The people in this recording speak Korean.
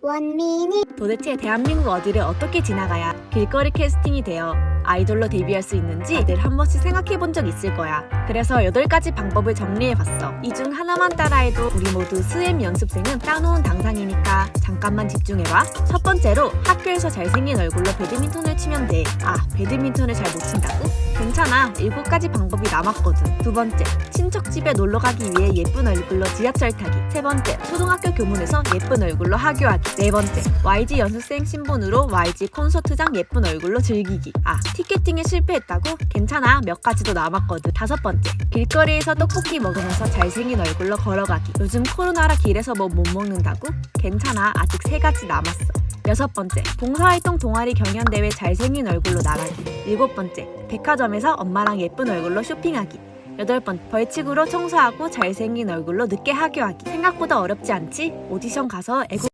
원민이 도대체 대한민국 어디를 어떻게 지나가야 길거리 캐스팅이 되어 아이돌로 데뷔할 수 있는지 다들 한 번씩 생각해 본 적 있을 거야. 그래서 8가지 방법을 정리해 봤어. 이 중 하나만 따라해도 우리 모두 스엠 연습생은 따놓은 당상이니까 잠깐만 집중해봐. 첫 번째로 학교에서 잘생긴 얼굴로 배드민턴을 치면 돼. 아, 배드민턴을 잘 못 친다고? 괜찮아. 7가지 방법이 남았거든. 두 번째, 친척 집에 놀러 가기 위해 예쁜 얼굴로 지하철 타기. 세 번째, 초등학교 교문에서 예쁜 얼굴로 하교하기. 네 번째, YG 연습생 신분으로 YG 콘서트장 예쁜 얼굴로 즐기기. 아, 티켓팅에 실패했다고? 괜찮아. 몇 가지도 남았거든. 다섯 번째, 길거리에서 떡볶이 먹으면서 잘생긴 얼굴로 걸어가기. 요즘 코로나라 길에서 뭐 못 먹는다고? 괜찮아. 아직 세 가지 남았어. 여섯 번째, 봉사활동 동아리 경연대회 잘생긴 얼굴로 나가기. 일곱 번째, 백화점에서 엄마랑 예쁜 얼굴로 쇼핑하기. 여덟 번, 벌칙으로 청소하고 잘생긴 얼굴로 늦게 하교하기. 생각보다 어렵지 않지? 오디션 가서 애국